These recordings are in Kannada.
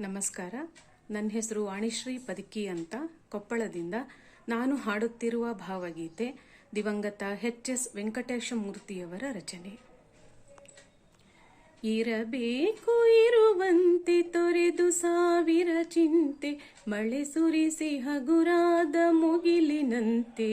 ನಮಸ್ಕಾರ. ನನ್ನ ಹೆಸರು ವಾಣಿಶ್ರೀ ಪದಕಿ ಅಂತ ಕೊಪ್ಪಳದಿಂದ ನಾನು ಹಾಡುತ್ತಿರುವ ಭಾವಗೀತೆ ದಿವಂಗತ ಎಚ್ ಎಸ್ ವೆಂಕಟೇಶ ಮೂರ್ತಿಯವರ ರಚನೆ. ಇರಬೇಕು ಇರುವಂತೆ ತೊರೆದು ಸಾವಿರ ಚಿಂತೆ, ಮಳೆ ಸುರಿಸಿ ಹಗುರಾದ ಮುಗಿಲಿನಂತೆ.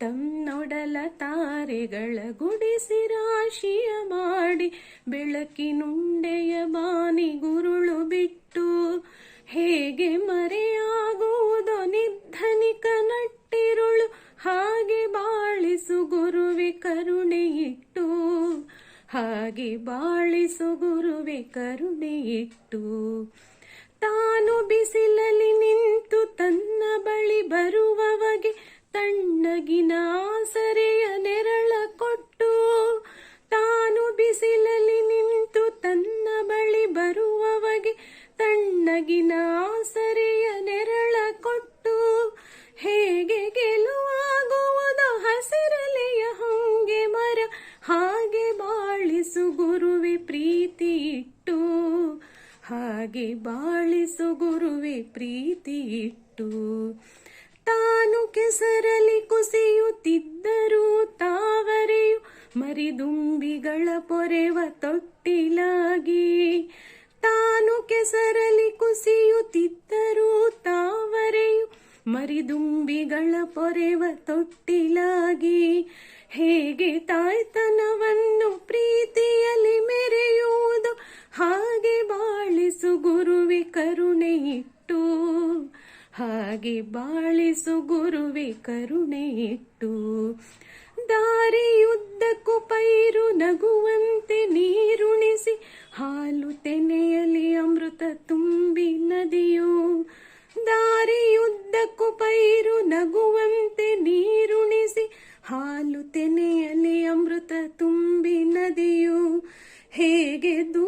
ತನ್ನೊಡಲ ತಾರೆಗಳ ಗುಡಿಸಿ ರಾಶಿಯ ಮಾಡಿ ಬೆಳಕಿನುಂಡೆಯ ಬಾನಿ ಗುರುಳು ಬಿಟ್ಟು ಹೇಗೆ ಮರೆಯಾಗುವುದು ನಿಧನಿಕ ನಟ್ಟಿರುಳು ಹಾಗೆ ಬಾಳಿಸು ಗುರುವೆ ಕರುಣೆ ಇಟ್ಟು ಹಾಗೆ ಬಾಳಿಸು ಗುರುವೆ ಕರುಣೆ ಇಟ್ಟು ತಾನು ಬಿಸಿಲಲ್ಲಿ ನಿಂತು ತನ್ನ ಬಳಿ ಬರುವವಗೆ ತಣ್ಣಗಿನ ಸರೆಯ ನೆರಳ ಕೊಟ್ಟು ತಾನು ಬಿಸಿಲಲ್ಲಿ ನಿಂತು ತನ್ನ ಬಳಿ ಬರುವವಗೆ ತಣ್ಣಗಿನ ಸರೆಯ ನೆರಳ ಕೊಟ್ಟು ಹೇಗೆ ಗೆಲುವಾಗುವುದು ಹಸಿರಲೆಯ ಹೊಂಗೆ ಮರ ಹಾಗೆ ಬಾಳಿಸು ಗುರುವೆ ಪ್ರೀತಿ ಇಟ್ಟು. ಹಾಗೆ ಬಾಳಿಸು ಗುರುವೆ ಪ್ರೀತಿ ಇಟ್ಟು. ತಾನು ಕೆಸರಲಿ ಕುಸಿಯುತ್ತಿದ್ದರೂ ತಾವರೆಯು ಮರಿದುಂಬಿಗಳ ಪೊರೆವ ತೊಟ್ಟಿಲಾಗಿ. ತಾನು ಕೆಸರಲಿ ಕುಸಿಯುತ್ತಿದ್ದರೂ ತಾವರೆಯು ಮರಿದುಂಬಿಗಳ ಪೊರೆವ ತೊಟ್ಟಿಲಾಗಿ. ಹೇಗೆ ತಾಯ್ತನವನ್ನು ಪ್ರೀತಿಯಲ್ಲಿ ಮೆರೆಯುವುದು ಹಾಗೆ ಬಾಳಿಸು ಗುರುವೆ ಕರುಣೆ ಇಟ್ಟು ದಾರಿಯುದ್ದಕ್ಕೂ ಪೈರು ನಗುವಂತೆ ನೀರುಣಿಸಿ ಹಾಲು ತೆನೆಯಲಿ ಅಮೃತ ತುಂಬಿ ನದಿಯು. ದಾರಿಯುದ್ದಕ್ಕೂ ಪೈರು ನಗುವಂತೆ ನೀರುಣಿಸಿ ಹಾಲು ತೆನೆಯಲಿ ಅಮೃತ ತುಂಬಿ ನದಿಯು. ಹೇಗೆ ದೂರದ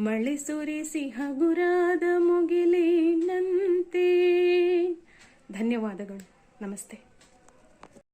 ಮಳೆ ಸುರಿಸಿ ಹಗುರಾದ ಮುಗಿಲಿನಂತೆ. ಧನ್ಯವಾದಗಳು. ನಮಸ್ತೆ.